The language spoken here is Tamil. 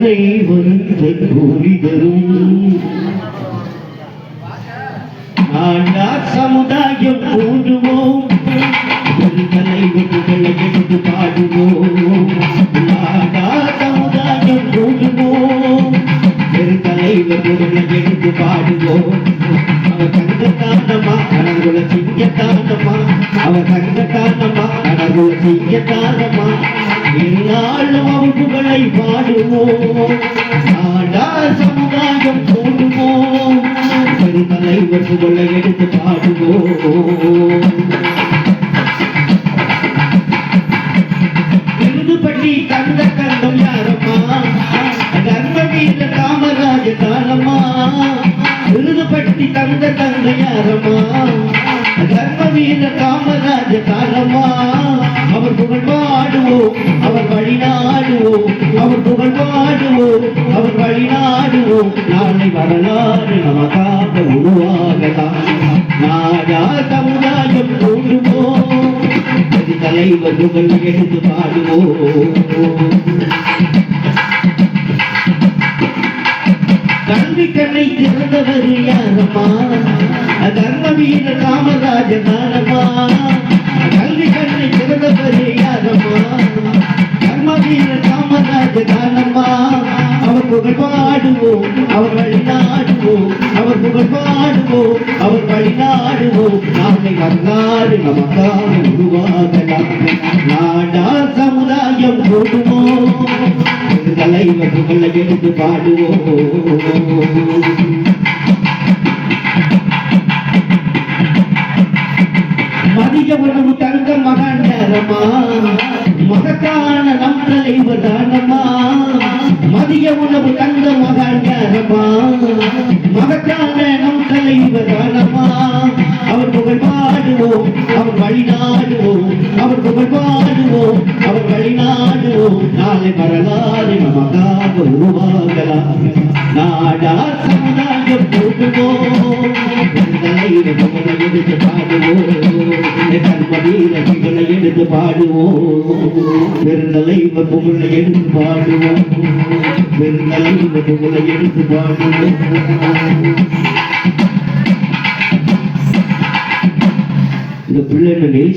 வருத்த கூலி தரும் சமுதாயம் கூடுவோம் ஒரு தலைவர்களை எடுத்து பாடுவோம் சமுதாயம் கூடுவோம் ஒரு தலைவர் எடுத்து பாடுவோம் அவர் கண்டத்தானமா கடவுள சிங்கத்தானமா அவர் கண்டத்தானமா கடவுள சிங்கத்தானமா எல்லாரும் அவன் புகழை பாடுவோம் நாடா சமுதாயம் கூடுவோம் பெரு தலைவர் புகழை எடுத்து பாடுவோம் விருதுபட்டி தந்த கந்தம் யாரம்மா? தர்ம வீர காமராஜ தானம்மா விருதுபட்டி தந்த தந்த யாரம்மா? தர்ம வீர காமராஜ தானம்மா அவர் புகழ் பாடுவோம். நாடுவோம் அவர் புகழ் பாடுவோம். அவர் வழி நாடுவோம். நாளை வரலாறு நமக்காக உருவாகலாம். நாடா சமுதாயம் கூடுவோம் தலைவர் புகழ் எடுத்து பாடுவோம். கல்வி கண்ணை திறந்தவர் யாரம்மா? தர்ம வீர காமராஜ தானம்மா? காமராஜ அவர் புகழ் பாடுவோம். அவர் வழி நாடுவோம். அவர் புகழ் பாடுவோம். அவர் வழி நாடுவோம். நாளை வரலாறு நமக்காக உருவாகலாம். நாடா சமுதாயம் கூடுவோம் தலைவர் புகழை எடுத்து பாடுவோம். மதிய உணவு தங்க மகான் மகத்தான நம் தலைவர் தானமா நம் தலைவர் தானம்மா அவர் புகழ் பாடுவோம். அவர் வழி நாடுவோம் அவர் புகழ் பாடுவோம் அவர் வழி நாடுவோம் நாளை வரலாறு நமக்காக உருவாகலாம் நாடா சமுதாயம் போடுவோம் தலைவர் எடுத்து பாடுவோம் கண்மதியில புகழை எடுத்து பாடுவோம் பெருந்தலைவர் புகழை எடுத்து பாடுவோம். பெருந்தலைவர் புகழை எடுத்து பாடுவோம். Similarly